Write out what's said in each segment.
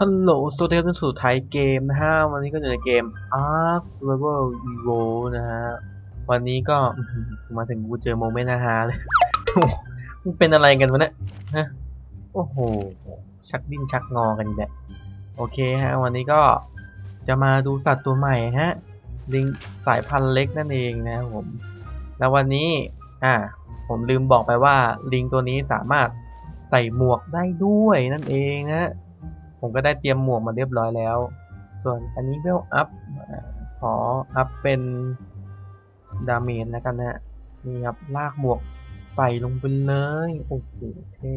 ฮัลโหลสวัสดีครับท่านสู่ไทยเกมนะฮะ วันนี้ก็อยู่ในเกม Ark Survival Evo นะฮะ วันนี้ก็มาถึงกูเจอโมเมนต์ฮาเลยมันเป็นอะไรกันวะเนี่ยฮะ โอ้โห ชักดิ้นชักงอกันอีกแหละโอเคฮะ วันนี้ก็จะมาดูสัตว์ตัวใหม่ฮะ ลิงสายพันธุ์เล็กนั่นเองนะครับผม แล้ววันนี้ อ่า ผมลืมบอกไปว่าลิงตัวนี้สามารถใส่หมวกได้ด้วยนั่นเองนะ ผมก็ได้เตรียมหมวกมาเรียบร้อยแล้ว ส่วนอันนี้เวลอัพขออัพเป็นดาเมจแล้วกันนะฮะนี่ครับลากหมวกใส่ลงไปเลยโอ้โหเท่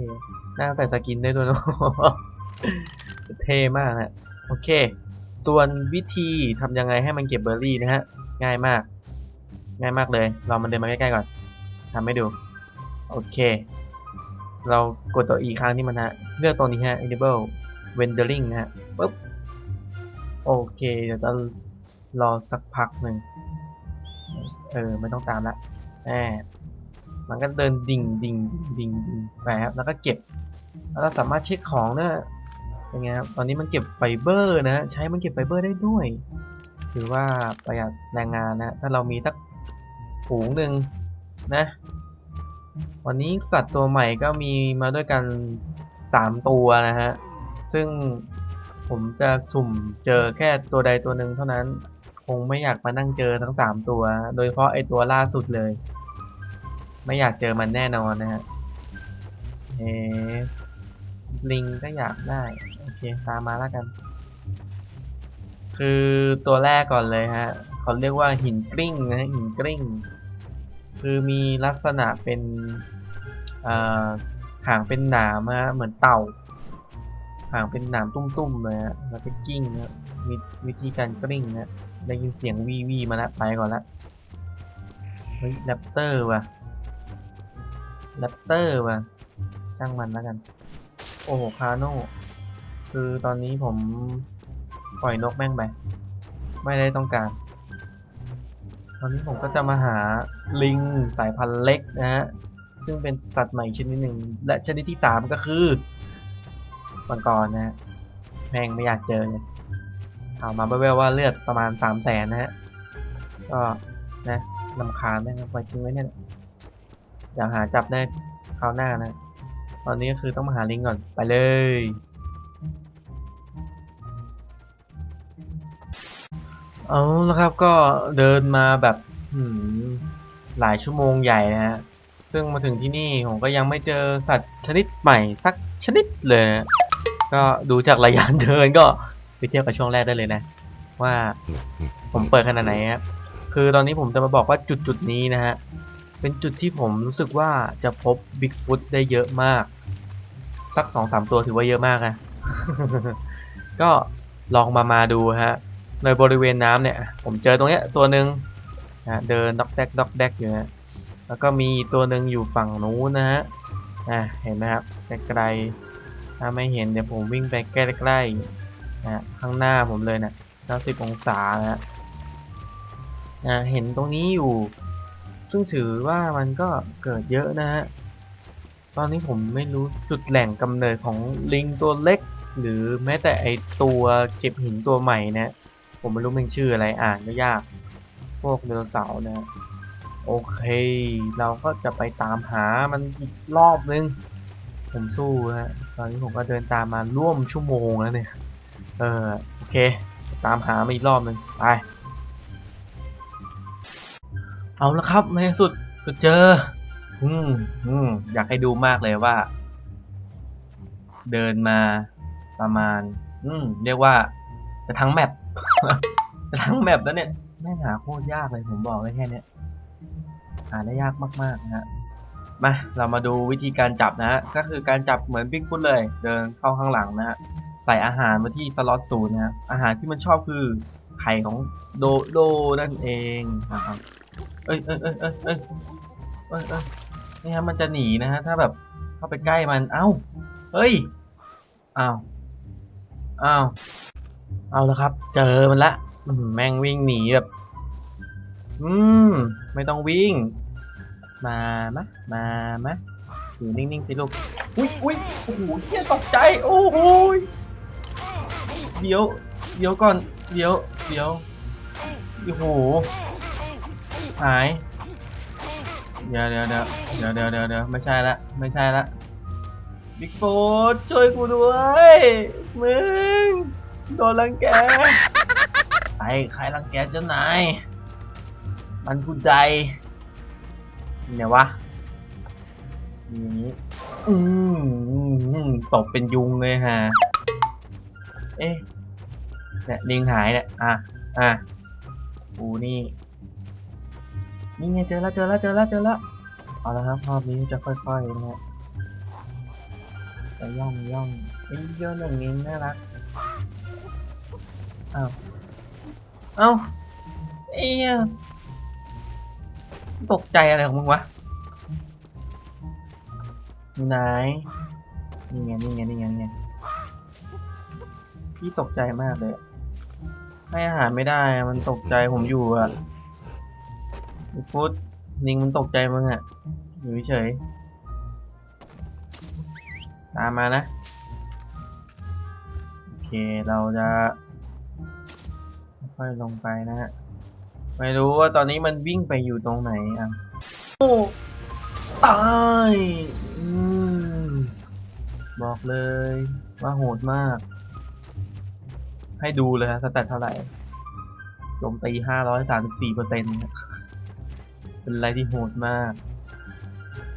น่าใส่สกินได้ด้วยเนอะเท่มากนะโอเค ส่วนวิธีทำยังไงให้มันเก็บเบอร์รี่นะฮะ ง่ายมาก ง่ายมากเลย เรามันเดินมาใกล้ๆก่อนทำให้ดู โอเค เรากดตัว E ครั้งที่มันฮะ เลือกตรงนี้ฮะ enable rendering นะฮะปึ๊บโอเค เดี๋ยวจะรอสักพักหนึ่งเออ ไม่ต้องตามละแหมมันก็เดินดิ่งดิ่งดิ่งดิ่งไปครับแล้วก็เก็บ แล้วเราสามารถเช็คของเนี่ยเป็นไงครับตอนนี้มันเก็บไฟเบอร์นะใช้มันเก็บไฟเบอร์ได้ด้วย ถือว่าประหยัดแรงงานนะถ้าเรามีตักฝูงหนึ่งนะ วันนี้สัตว์ตัวใหม่ก็มีมาด้วยกันสามตัวนะฮะ ซึ่งผมจะสุ่มเจอแค่ตัวใดตัวหนึ่งเท่านั้น คงไม่อยากมานั่งเจอทั้งสามตัว โดยเฉพาะไอตัวล่าสุดเลย ไม่อยากเจอมันแน่นอนนะฮะเอ๊ะลิงก็อยากได้ โอเค ตามมาแล้วกัน คือตัวแรกก่อนเลยฮะเขาเรียกว่าหินกริ้งนะฮะหินกริ้ง คือมีลักษณะเป็นอ่าหางเป็นหนามฮะเหมือนเต่าางเป็นหนามตุ้มๆเลยฮะแล้วก็กิ้งนะมีวิธีการกลิ้งนะได้ยินเสียงวีวีมาแล้วไปก่อนละเฮ้ยแรปเตอร์ว่ะแรปเตอร์ว่ะช่างมันแล้วกัน โอ้โหคาโน่คือตอนนี้ผมปล่อยนกแม่งไปไม่ได้ต้องการ ตอนนี้ผมก็จะมาหาลิงสายพันธุ์เล็กนะฮะซึ่งเป็นสัตว์ใหม่ชนิดหนึ่ง และชนิดที่สามก็คือ มังกรนะฮะแม่งไม่อยากเจอเลยข่าวมาแว่วๆว่าเลือดประมาณสามแสนนะฮะก็นะลำคาญนะครับไว้ทิ้งไว้เนี่ยอยากหาจับได้คราวหน้านะ ตอนนี้ก็คือต้องมาหาลิงก่อนไปเลยเอาละครับก็เดินมาแบบหลายชั่วโมงใหญ่นะฮะ ซึ่งมาถึงที่นี่ผมก็ยังไม่เจอสัตว์ชนิดใหม่สักชนิดเลยนะ ก็ดูจากระยะเดินก็ไปเทียบกับช่วงแรกได้เลยนะ ว่าผมเปิดขนาดไหนครับคือตอนนี้ผมจะมาบอกว่าจุดจุดนี้นะฮะเป็นจุดที่ผมรู้สึกว่าจะพบบิ๊กฟุตได้เยอะมาก สักสองสามตัวถือว่าเยอะมากนะก็ลองมามาดูฮะในบริเวณน้ำเนี่ย ผมเจอตรงเนี้ยตัวหนึ่งนะเดินด็อกแดกด็อกแดกอยู่นะแล้วก็มีตัวหนึ่งอยู่ฝั่งนู้นนะฮะอะเห็นไหมครับไกลๆ ถ้าไม่เห็นเดี๋ยวผมวิ่งไปใกล้ๆนะข้างหน้าผมเลยนะ90องศานะฮะเห็นตรงนี้อยู่ ซึ่งถือว่ามันก็เกิดเยอะนะฮะ ตอนนี้ผมไม่รู้จุดแหล่งกำเนิดของลิงตัวเล็ก หรือแม้แต่ไอตัวเก็บหินตัวใหม่นะผมไม่รู้มันชื่ออะไรอ่านก็ยาก พวกไดโนเสาร์นะ โอเค เราก็จะไปตามหามันอีกรอบนึง ผมสู้ฮะ ตอนนี้ผมก็เดินตามมาร่วมชั่วโมงแล้วเนี่ย เออโอเค ตามหามาอีกรอบหนึ่งไป เอาละครับในที่สุดก็เจอ อืมอืมอยากให้ดูมากเลยว่า เดินมาประมาณ อืมเรียกว่าจะทั้งแมปจะทั้งแมปแล้วเนี่ยแม่งหาโคตรยากเลยผมบอกเลยแค่นี้หาได้ยากมากๆนะฮะ มาเรามาดูวิธีการจับนะฮะก็คือการจับเหมือนบิ๊กฟุตเลย เดินเข้าข้างหลังนะฮะใส่อาหารมาที่สล็อตศูนย์นะฮะอาหารที่มันชอบคือไข่ของโดโดนั่นเองนะครับเอ้ยเอ้ยเอ้ยเอ้ยเอ้ยเอ้ยเอ้ยนี่ฮะมันจะหนีนะฮะถ้าแบบเข้าไปใกล้มันเอ้าเฮ้ยอ้าวอ้าวเอาแล้วครับ เจอมันละแม่งวิ่งหนีแบบ อืม ไม่ต้องวิ่ง มามะมามะอยู่นิ่งๆสิลูก อุ้ยอุ้ยโอ้โหเฮียตกใจ โอ้โหยเดี๋ยว เดี๋ยวก่อน เดี๋ยว เดี๋ยว โอ้โห หาย เดี๋ยวเดี๋ยวเดี๋ยวเดี๋ยวเดี๋ยวเดี๋ยวเดี๋ยวไม่ใช่ละ ไม่ใช่ละ บิ๊กโฟดช่วยกูด้วย มึง โดนรังแก ใคร ใครรังแกเจ้านาย มันผู้ใด เนี่ยวะอย่างนี้อืมอือตกเป็นยุงเลยฮะ เอ๊ะเนี่ยลิงหายเนี่ยอะอะกูนี่นี่ไงเจอแล้วเจอแล้วเจอแล้วเจอแล้วเอาละครับรอบนี้จะค่อยๆนะจะย่องย่องไอ้ยย่องหนึ่งเองน่ารักอ้าวเอ้าเอ้ย ตกใจอะไรของมึงวะอยู่ไหนนี่ไงนี่ไงนี่ไงนี่ไงพี่ตกใจมากเลย ให้อาหารไม่ได้มันตกใจผมอยู่อะไอ้ฟุตนิงมันตกใจมึงอะอยู่เฉยตามมานะ โอเคเราจะค่อยลงไปนะฮะ ไม่รู้ว่าตอนนี้มันวิ่งไปอยู่ตรงไหนอะโอ้ตายอืมบอกเลยว่าโหดมาก ให้ดูเลยฮะสแตทเท่าไหร่โจมตี534เปอร์เซ็นต์เป็นอะไรที่โหดมาก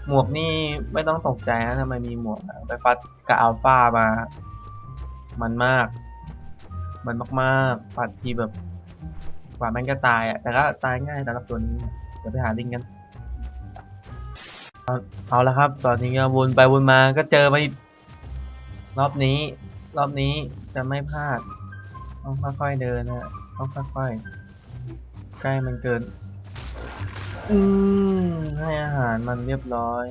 หมวกนี่ไม่ต้องตกใจนะทำไมมีหมวกอะไปฟัดกับอัลฟามา มันมาก มันมากๆฟัดทีแบบ กว่าม่งจะตายอะ แต่ก็ตายง่ายสำหรับตัวนี้ เดี๋ยวไปหาลิงกัน เอาเอาละครับ ตอนนี้ก็วนไปวนมาก็เจอไปรอบนี้ รอบนี้จะไม่พลาด ต้องค่อยๆเดินนะ ต้องค่อยๆ ใกล้มันเกิน อืมให้อาหารมันเรียบร้อย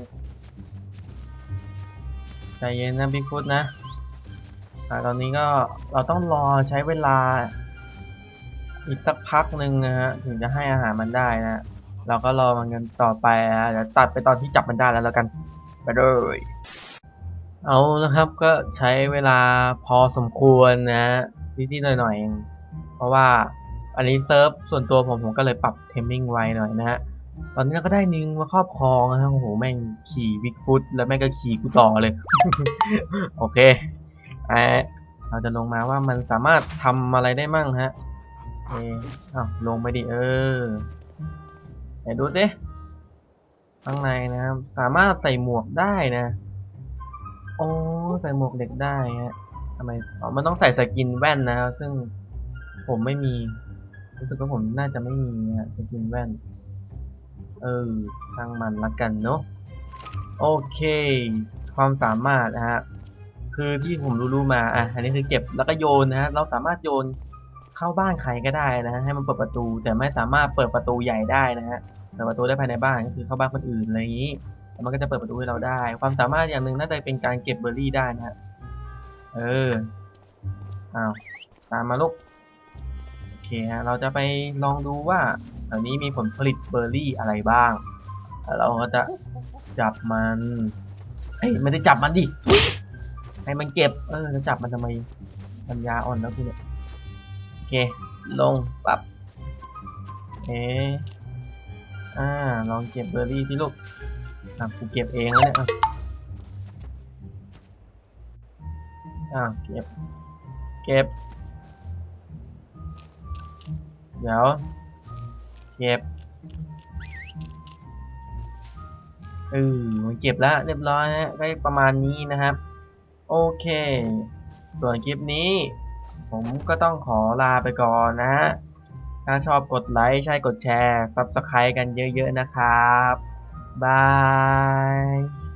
ใจเย็นนะบิ๊กฟุตนะอ่าตอนนี้ก็เราต้องรอใช้เวลา อีกสักพักหนึ่งนะฮะถึงจะให้อาหารมันได้นะเราก็รอมันกันต่อไปนะเดี๋ยวตัดไปตอนที่จับมันได้แล้วแล้วกันไปเลยเอานะครับก็ใช้เวลาพอสมควรนะนิดๆหน่อยๆเองเพราะว่าอันนี้เซิร์ฟส่วนตัวผมผมก็เลยปรับเทมมิ่งไวหน่อยนะฮะตอนนี้เราก็ได้นิงมาครอบครองนะครับโอ้โหแม่งขี่วิกฟุตแล้วแม่งก็ขี่กูต่อเลย โอเคไอเราจะลงมาว่ามันสามารถทำอะไรได้มั่งฮะ เอออ้าวลงไปดิเออไหนดูสิข้างในนะครับสามารถใส่หมวกได้นะโอ้ใส่หมวกเด็กได้ฮะทำไมอ๋อมันต้องใส่สกินแว่นนะครับซึ่งผมไม่มี รู้สึกว่าผมน่าจะไม่มีนะฮะสกินแว่น เออช่างมันละกันเนาะโอเค ความสามารถนะฮะคือที่ผมรู้ๆมาอะอันนี้คือเก็บแล้วก็โยนนะฮะเราสามารถโยน เข้าบ้านใครก็ได้นะฮะให้มันเปิดประตู แต่ไม่สามารถเปิดประตูใหญ่ได้นะฮะเปิดประตูได้ภายในบ้านก็คือเข้าบ้านคนอื่นอะไรอย่างนี้แล้วมันก็จะเปิดประตูให้เราได้ ความสามารถอย่างหนึ่งน่าจะเป็นการเก็บเบอร์รี่ได้นะฮะเอออ้าวตามมาลูกโอเคฮะเราจะไปลองดูว่าแถวนี้มีผลผลิตเบอร์รี่อะไรบ้างเราก็จะจับมันเอ้ยไม่ได้จับมันดิให้มันเก็บ เออจะจับมันทำไมปัญญาอ่อนแล้วคุณเนี่ย เค ลงปรับเอะอ่า ลองเก็บเบอร์รี่ที่ลูกอะกูเก็บเองแล้วเนี่ยอะอะเก็บ เก็บ เดี๋ยว เก็บเออมันเก็บแล้วเรียบร้อยนะได้ประมาณนี้นะครับ โอเค ส่วนคลิปนี้ ผมก็ต้องขอลาไปก่อนนะฮะ ถ้าชอบกดไลค์ใช่กดแชร์ซับสไครต์กันเยอะๆนะครับ บาย